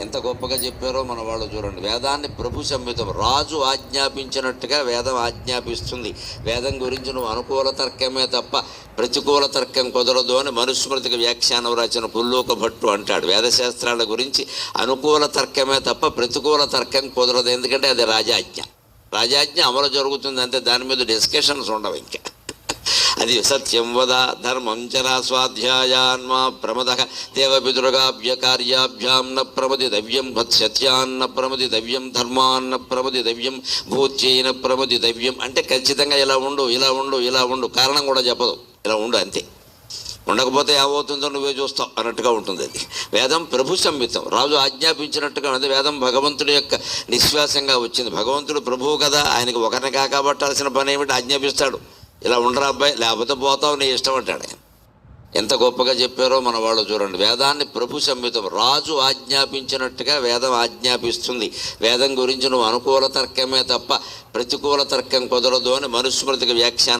ఎంత గొప్పగా చెప్పారో మన వాళ్ళు చూడండి. వేదాన్ని ప్రభు సంహితం రాజు ఆజ్ఞాపించినట్టుగా వేదం ఆజ్ఞాపిస్తుంది. వేదం గురించి నువ్వు అనుకూల తర్కమే తప్ప ప్రతికూల తర్కం కుదరదు అని మనుస్మృతికి వ్యాఖ్యానం రాసిన పుల్లూక భట్టు అంటాడు. వేదశాస్త్రాల గురించి అనుకూల తర్కమే తప్ప ప్రతికూల తర్కం కుదరదు. ఎందుకంటే అది రాజాజ్ఞ. రాజాజ్ఞ అమలు జరుగుతుంది అంటే దాని మీద డిస్కషన్స్ ఉండవు ఇంకా. అది సత్యం వద ధర్మం చరా స్వాధ్యాయాన్మా ప్రమద. దేవపితృగాభ్య కార్యాభ్యాం న ప్రమదితవ్యం సత్యాన్న ప్రమదితవ్యం ధర్మాన్న ప్రమదితవ్యం భూత్యైన ప్రమదితవ్యం అంటే ఖచ్చితంగా ఇలా ఉండు ఇలా ఉండు ఇలా ఉండు. కారణం కూడా చెప్పదు. ఇలా ఉండు అంతే. ఉండకపోతే ఏమవుతుందో నువ్వే చూస్తావు అన్నట్టుగా ఉంటుంది అది. వేదం ప్రభు సంహితం రాజు ఆజ్ఞాపించినట్టుగా ఉంది వేదం భగవంతుడి యొక్క నిశ్వాసంగా వచ్చింది. భగవంతుడు ప్రభువు కదా. ఆయనకి ఒకరిని కాకబట్టాల్సిన పని ఏమిటి? ఆజ్ఞాపిస్తాడు. ఇలా ఉండరా అబ్బాయి? లేకపోతే పోతావు నీ ఇష్టం అంటాడు ఎంత గొప్పగా చెప్పారో మన వాళ్ళు చూడండి. వేదాన్ని ప్రభు సంహితం రాజు ఆజ్ఞాపించినట్టుగా వేదం ఆజ్ఞాపిస్తుంది. వేదం గురించి నువ్వు అనుకూల తర్కమే తప్ప ప్రతికూల తర్కం కుదరదు అని మనుస్మృతికి వ్యాఖ్యానం